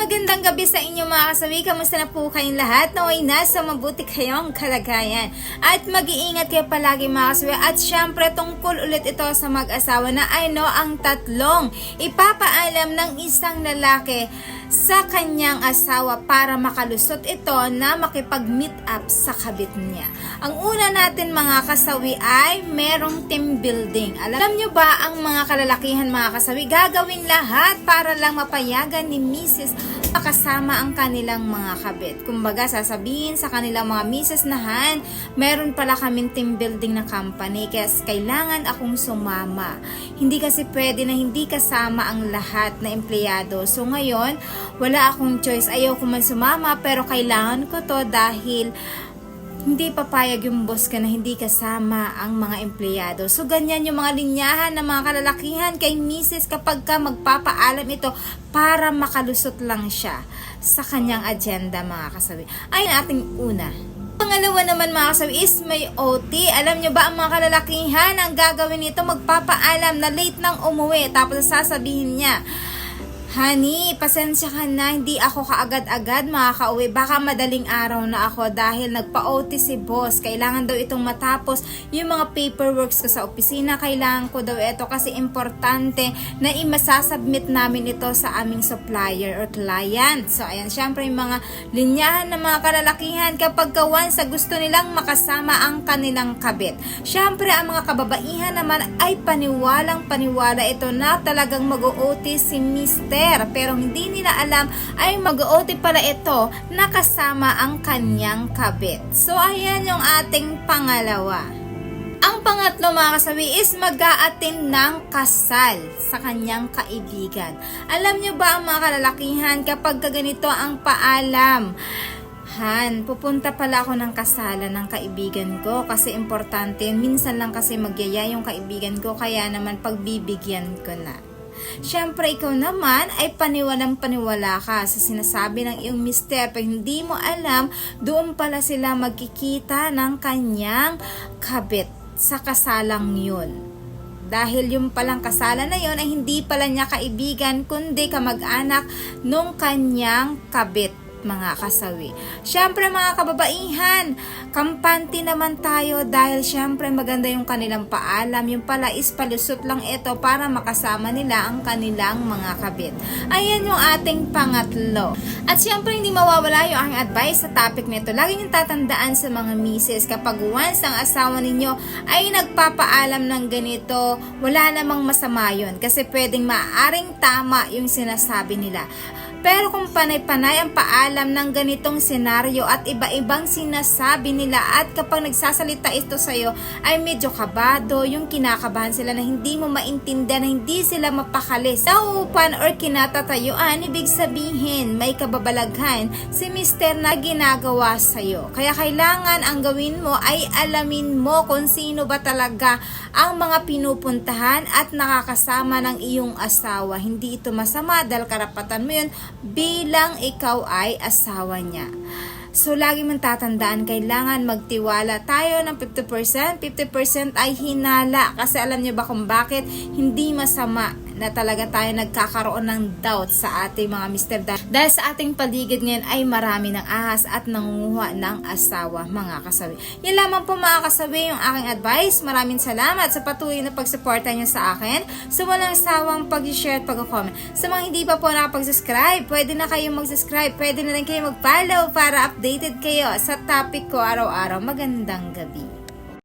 magandang gabi sa inyo mga kasawi. Kamusta na po kayong lahat? Naway nasa mabuti kayong kalagayan. At mag-iingat kayo palagi mga kasawi. At syempre tungkol ulit ito sa mag-asawa na ano ang tatlong ipapaalam ng isang lalaki sa kanyang asawa para makalusot ito na makipag-meet up sa kabit niya. Ang una natin mga kasawi ay merong team building. Alam nyo ba ang mga kalalakihan mga kasawi gagawin lahat para lang mapayagan ni Mrs. makasama ang kanilang mga kabit. Kumbaga sasabihin sa kanilang mga Mrs. Nahan, meron pala kaming team building na company kaya kailangan akong sumama. Hindi kasi pwede na hindi kasama ang lahat na empleyado. So ngayon, wala akong choice. Ayaw ko man sumama pero kailangan ko to dahil hindi papayag yung boss ka na hindi kasama ang mga empleyado. So, ganyan yung mga linyahan ng mga kalalakihan kay Mrs. kapag ka magpapaalam ito para makalusot lang siya sa kanyang agenda, mga kasabi. Ay, ating una. Pangalawa naman mga kasabi is may OT. Alam nyo ba ang mga kalalakihan ang gagawin nito magpapaalam na late nang umuwi tapos sasabihin niya, Honey, pasensya ka na, hindi ako kaagad-agad makakauwi. Baka madaling araw na ako dahil nagpa-OT si boss. Kailangan daw itong matapos yung mga paperworks ko sa opisina. Kailangan ko daw ito kasi importante na imasasubmit namin ito sa aming supplier or client. So, ayan, syempre yung mga linyahan ng mga kalalakihan kapag kawan sa gusto nilang makasama ang kanilang kabit. Syempre, ang mga kababaihan naman ay paniwalang paniwala ito na talagang mag-OT si Mr pero hindi nila alam ay mag-OT pala ito na kasama ang kanyang kabit. So ayan yung ating pangalawa. Ang pangatlo mga kasawi is mag aatin ng kasal sa kanyang kaibigan. Alam nyo ba ang mga kalalakihan kapag ganito ang paalam? Han, pupunta pala ako ng kasalan ng kaibigan ko kasi importante yun. Minsan lang kasi magyaya yung kaibigan ko kaya naman pagbibigyan ko na. Siyempre, ikaw naman ay paniwalang paniwala ka sa sinasabi ng iyong mister. Pag hindi mo alam, doon pala sila magkikita ng kanyang kabit sa kasalang yun. Dahil yung palang kasalan na yon ay hindi pala niya kaibigan, kundi kamag-anak nung kanyang kabit mga kasawi. Siyempre mga kababaihan, kampante naman tayo dahil siyempre maganda yung kanilang paalam. Yung pala is palusot lang ito para makasama nila ang kanilang mga kabit. Ayan yung ating pangatlo. At siyempre hindi mawawala yung aking advice sa topic nito. Lagi niyong tatandaan sa mga misis kapag once ang asawa ninyo ay nagpapaalam ng ganito, wala namang masama yun. Kasi pwedeng maaring tama yung sinasabi nila. Pero kung panay-panay ang paalam ng ganitong senaryo at iba-ibang sinasabi nila at kapag nagsasalita ito sa'yo ay medyo kabado, yung kinakabahan sila na hindi mo maintindihan, na hindi sila mapakalis. Nauupan or kinatatayuan, ibig sabihin may kababalaghan si mister na ginagawa sa'yo. Kaya kailangan ang gawin mo ay alamin mo kung sino ba talaga ang mga pinupuntahan at nakakasama ng iyong asawa. Hindi ito masama dahil karapatan mo yun bilang ikaw ay asawa niya. So, lagi mong tatandaan, kailangan magtiwala tayo ng 50%. 50% ay hinala. Kasi alam niyo ba kung bakit hindi masama na talaga tayo nagkakaroon ng doubt sa ating mga mister. Dahil sa ating paligid ngayon ay marami ng ahas at nangunguha ng asawa, mga kasawi. Yan lamang po mga kasawi yung aking advice. Maraming salamat sa patuloy na pagsuporta niyo sa akin. Sa walang sawang pag-share at pag-comment. Sa mga hindi pa po nakapag-subscribe, pwede na kayong mag-subscribe. Pwede na rin kayo mag-follow para updated kayo sa topic ko araw-araw. Magandang gabi.